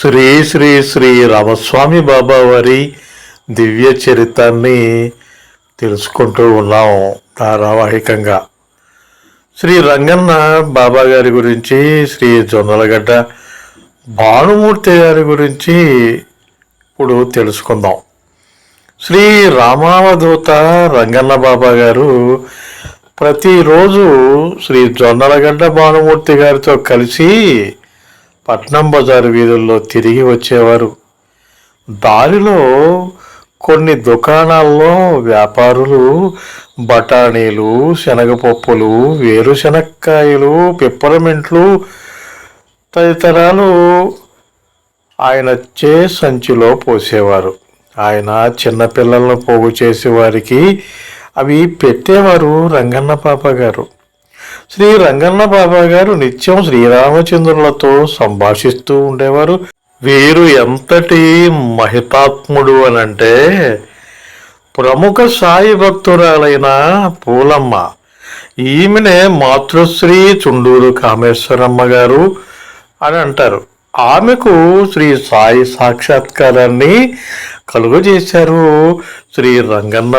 శ్రీ శ్రీ శ్రీ రామస్వామి బాబా వారి దివ్య చరిత్రాన్ని తెలుసుకుంటూ ఉన్నాం ధారావాహికంగా. శ్రీ రంగన్న బాబా గారి గురించి శ్రీ జొన్నలగడ్డ భానుమూర్తి గారి గురించి ఇప్పుడు తెలుసుకుందాం. శ్రీ రామావధూత రంగన్న బాబా గారు ప్రతిరోజు శ్రీ జొన్నలగడ్డ భానుమూర్తి గారితో కలిసి పట్నం బజారు వీధుల్లో తిరిగి వచ్చేవారు. దారిలో కొన్ని దుకాణాల్లో వ్యాపారులు బఠానీలు శనగపప్పులు వేరుశనక్కాయలు పిప్పరమెంట్లు తదితరాలు ఆయన చే సంచిలో పోసేవారు. ఆయన చిన్నపిల్లలను పోగు చేసే వారికి అవి పెట్టేవారు రంగన్న పాప గారు శ్రీ రంగన్న బాబా గారు నిత్యం శ్రీరామచంద్రులతో సంభాషిస్తూ ఉండేవారు. వీరు ఎంతటి మహితాత్ముడు అనంటే ప్రముఖ సాయి భక్తురాలైన పూలమ్మ ఈమెనే మాతృశ్రీ చుండూరు కామేశ్వరమ్మ గారు అని అంటారు. ఆమెకు శ్రీ సాయి సాక్షాత్కారాన్ని కలుగజేశారు శ్రీ రంగన్న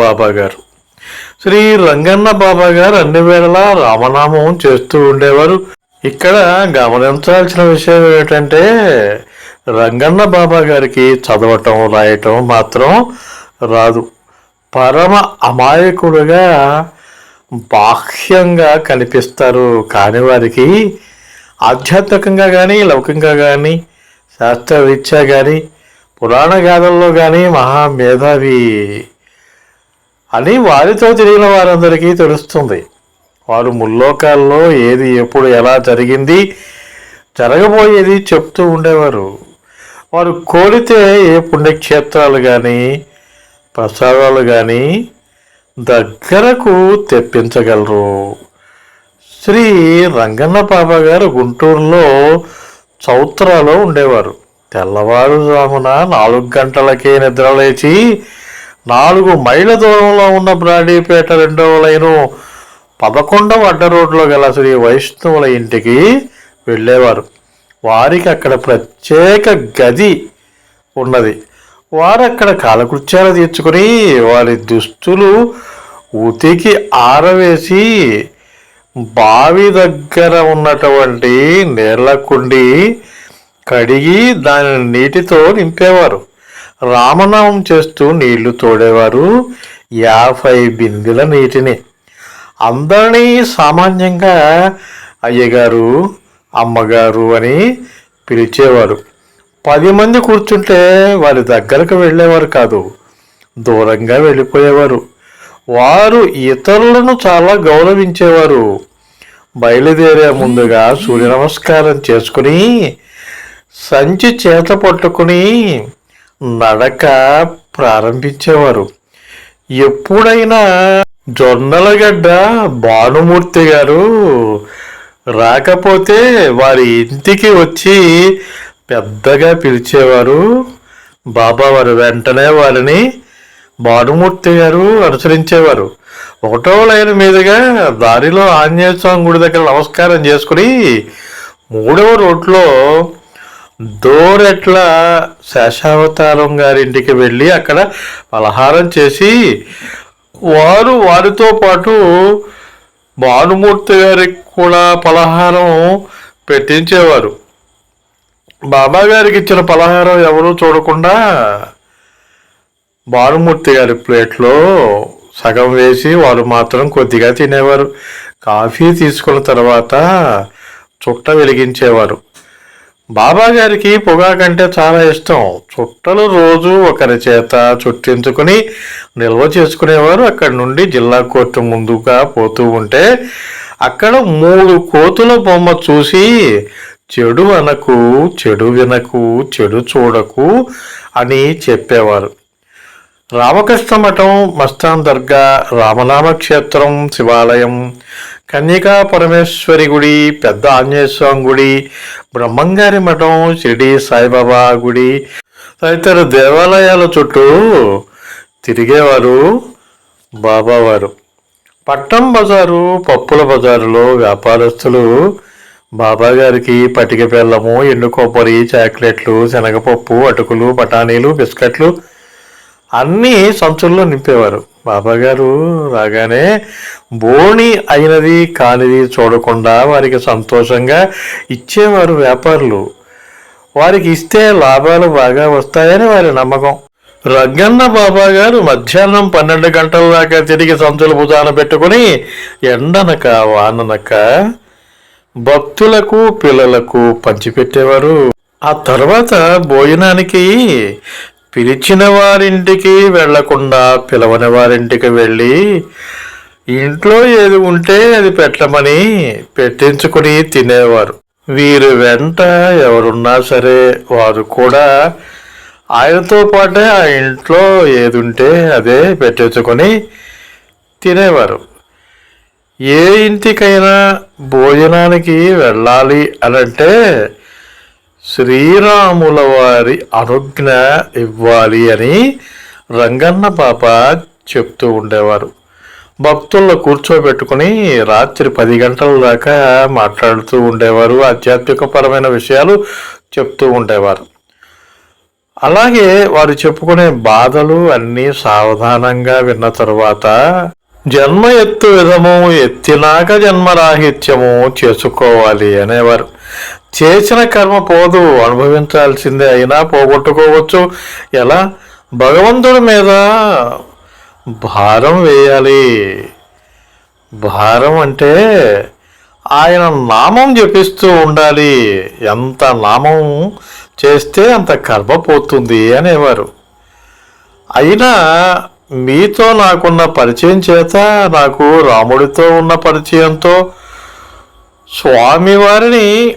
బాబా గారు. శ్రీ రంగన్న బాబా గారు అన్ని వేళలా రామనామం చేస్తూ ఉండేవారు. ఇక్కడ గమనించాల్సిన విషయం ఏమిటంటే రంగన్న బాబా గారికి చదవటం రాయటం మాత్రం రాదు. పరమ అమాయకుడుగా బాహ్యంగా కనిపిస్తారు. కాని వారికి ఆధ్యాత్మికంగా కానీ లౌకికంగా కానీ శాస్త్రరీత్యా కానీ పురాణ గాథల్లో కానీ మహా మేధావి అని వారితో తిరిగిన వారందరికీ తెలుస్తుంది. వారు ముల్లోకాల్లో ఏది ఎప్పుడు ఎలా జరిగింది జరగబోయేది చెప్తూ ఉండేవారు. వారు కోరితే ఏ పుణ్యక్షేత్రాలు కానీ ప్రసాదాలు కానీ దగ్గరకు తెప్పించగలరు. శ్రీ రంగన్న బాబా గారు గుంటూరులో చౌత్రాలో ఉండేవారు. తెల్లవారుజామున నాలుగు గంటలకే నిద్రలేచి నాలుగు మైళ్ళ దూరంలో ఉన్న బ్రాడీపేట రెండవ లైను పదకొండవ అడ్డ రోడ్లో గల శ్రీ వైష్ణవుల ఇంటికి వెళ్ళేవారు. వారికి అక్కడ ప్రత్యేక గది ఉన్నది. వారు అక్కడ కాలకృత్యాలు తీర్చుకొని వారి దుస్తులు ఉతికి ఆరవేసి బావి దగ్గర ఉన్నటువంటి నీళ్ళ కుండి కడిగి దాని నీటితో నింపేవారు. రామనామం చేస్తూ నీళ్ళు తోడేవారు యాభై బిందెల నీటిని. అందరినీ సామాన్యంగా అయ్యగారు అమ్మగారు అని పిలిచేవారు. పది మంది కూర్చుంటే వారి దగ్గరకు వెళ్ళేవారు కాదు దూరంగా వెళ్ళిపోయేవారు. వారు ఇతరులను చాలా గౌరవించేవారు. బయలుదేరే ముందుగా సూర్య నమస్కారం చేసుకుని సంచి చేత పట్టుకుని నడక ప్రారంభించేవారు. ఎప్పుడైనా జొన్నలగడ్డ భానుమూర్తి గారు రాకపోతే వారి ఇంటికి వచ్చి పెద్దగా పిలిచేవారు. బాబా వారు వెంటనే వారిని భానుమూర్తి గారు అనుసరించేవారు. ఒకటో లైన్ మీదుగా దారిలో ఆంజనేయ స్వామి గుడి దగ్గర నమస్కారం చేసుకుని మూడవ రోడ్లో దోరెట్ల శేషావతారం గారింటికి వెళ్ళి అక్కడ పలహారం చేసి వారు వారితో పాటు భానుమూర్తి గారికి కూడా పలహారం పెట్టించేవారు. బాబా గారికి ఇచ్చిన పలహారం ఎవరూ చూడకుండా భానుమూర్తి గారి ప్లేట్లో సగం వేసి వారు మాత్రం కొద్దిగా తినేవారు. కాఫీ తీసుకున్న తర్వాత చుట్ట వెలిగించేవారు. బాబా గారికి పొగాకంటే చాలా ఇష్టం. చుట్టలు రోజు ఒకరి చేత చుట్టించుకుని నిల్వ చేసుకునేవారు. అక్కడి నుండి జిల్లా కోర్టు ముందుగా పోతూ ఉంటే అక్కడ మూడు కోతుల బొమ్మ చూసి చెడు అనకు చెడు వినకు చెడు చూడకు అని చెప్పేవారు. రామకృష్ణ మఠం మస్తాన్ దర్గా రామనామ క్షేత్రం శివాలయం కన్యకా పరమేశ్వరి గుడి పెద్ద ఆంజనేయ స్వామి గుడి బ్రహ్మంగారి మఠం షిరిడి సాయిబాబా గుడి తదితర దేవాలయాల చుట్టూ తిరిగేవారు బాబావారు. పట్టం బజారు పప్పుల బజారులో వ్యాపారస్తులు బాబాగారికి పటిక బెల్లము ఎండు కొబ్బరి చాక్లెట్లు శనగపప్పు అటుకులు బఠానీలు బిస్కెట్లు అన్నీ సంచుల్లో నింపేవారు. బాబాగారు రాగానే బోణి అయినది కానిది చూడకుండా వారికి సంతోషంగా ఇచ్చేవారు వ్యాపారులు. వారికి ఇస్తే లాభాలు బాగా వస్తాయని వారి నమ్మకం. రంగన్న బాబా గారు మధ్యాహ్నం పన్నెండు గంటల దాకా తిరిగి సంచులు భుజాన పెట్టుకుని ఎండనక వాననక భక్తులకు పిల్లలకు పంచిపెట్టేవారు. ఆ తర్వాత భోజనానికి పిలిచిన వారింటికి వెళ్ళకుండా పిలవని వారింటికి వెళ్ళి ఇంట్లో ఏది ఉంటే అది పెట్టమని పెట్టించుకుని తినేవారు. వీరు వెంట ఎవరున్నా సరే వారు కూడా ఆయనతో పాటే ఆ ఇంట్లో ఏది ఉంటే అదే పెట్టించుకొని తినేవారు. ఏ ఇంటికైనా భోజనానికి వెళ్ళాలి అనంటే శ్రీరాముల వారి అనుజ్ఞ ఇవ్వాలి అని రంగన్న పాప చెప్తూ ఉండేవారు. భక్తుల్లో కూర్చోబెట్టుకుని రాత్రి పది గంటల దాకా మాట్లాడుతూ ఉండేవారు. ఆధ్యాత్మికపరమైన విషయాలు చెప్తూ ఉండేవారు. అలాగే వారు చెప్పుకునే బాధలు అన్నీ సావధానంగా విన్న తరువాత జన్మ ఎత్తు విధము ఎత్తినాక జన్మరాహిత్యము చేసుకోవాలి అనేవారు. చేసిన కర్మ పోదు అనుభవించాల్సిందే అయినా పోగొట్టుకోవచ్చు. ఎలా? భగవంతుడి మీద భారం వేయాలి. భారం అంటే ఆయన నామం జపిస్తూ ఉండాలి. ఎంత నామం చేస్తే అంత కర్మ పోతుంది అనేవారు. అయినా మీతో నాకున్న పరిచయం చేత నాకు రాముడితో ఉన్న పరిచయంతో స్వామివారిని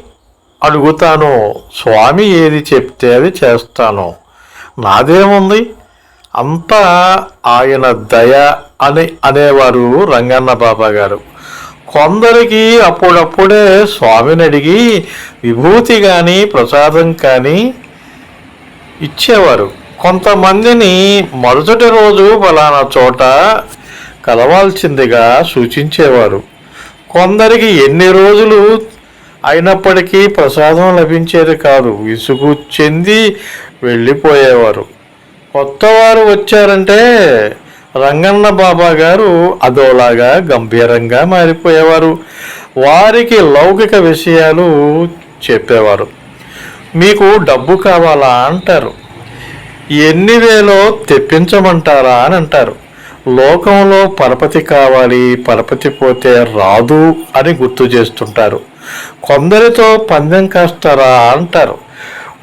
అడుగుతాను. స్వామి ఏది చెప్తే అది చేస్తాను. నాదేముంది? అంతా ఆయన దయ అని అనేవారు రంగన్న బాబా గారు కొందరికి అప్పుడప్పుడే స్వామిని అడిగి విభూతి కానీ ప్రసాదం కానీ ఇచ్చేవారు. కొంతమందిని మరుసటి రోజు ఫలానా చోట కలవాల్సిందిగా సూచించేవారు. కొందరికి ఎన్ని రోజులు అయినప్పటికీ ప్రసాదం లభించేది కాదు విసుగు చెంది వెళ్ళిపోయేవారు. కొత్తవారు వచ్చారంటే రంగన్న బాబా గారు అదోలాగా గంభీరంగా మారిపోయేవారు. వారికి లౌకిక విషయాలు చెప్పేవారు. మీకు డబ్బు కావాలా? అంటారు. ఎన్ని వేలో తెప్పించమంటారా అని అంటారు. లోకంలో పరపతి కావాలి పరపతి పోతే రాదు అని గుర్తు చేస్తుంటారు. కొందరితో పందెం కాస్తారా అంటారు.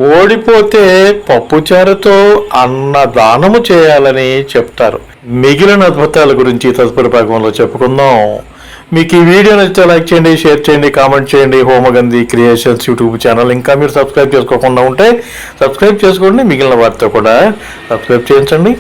ఓడిపోతే పప్పుచారుతో అన్నదానము చేయాలని చెప్తారు. మిగిలిన అద్భుతాల గురించి తదుపరి భాగంలో చెప్పుకుందాం. మీకు ఈ వీడియో నచ్చితే లైక్ చేయండి షేర్ చేయండి కామెంట్ చేయండి. Homagandhi creations YouTube channel. ఇంకా మీరు సబ్స్క్రైబ్ చేసుకోకుండా ఉంటే సబ్స్క్రైబ్ చేసుకోండి. మిగిలిన వారితో కూడా సబ్స్క్రైబ్ చేయించండి.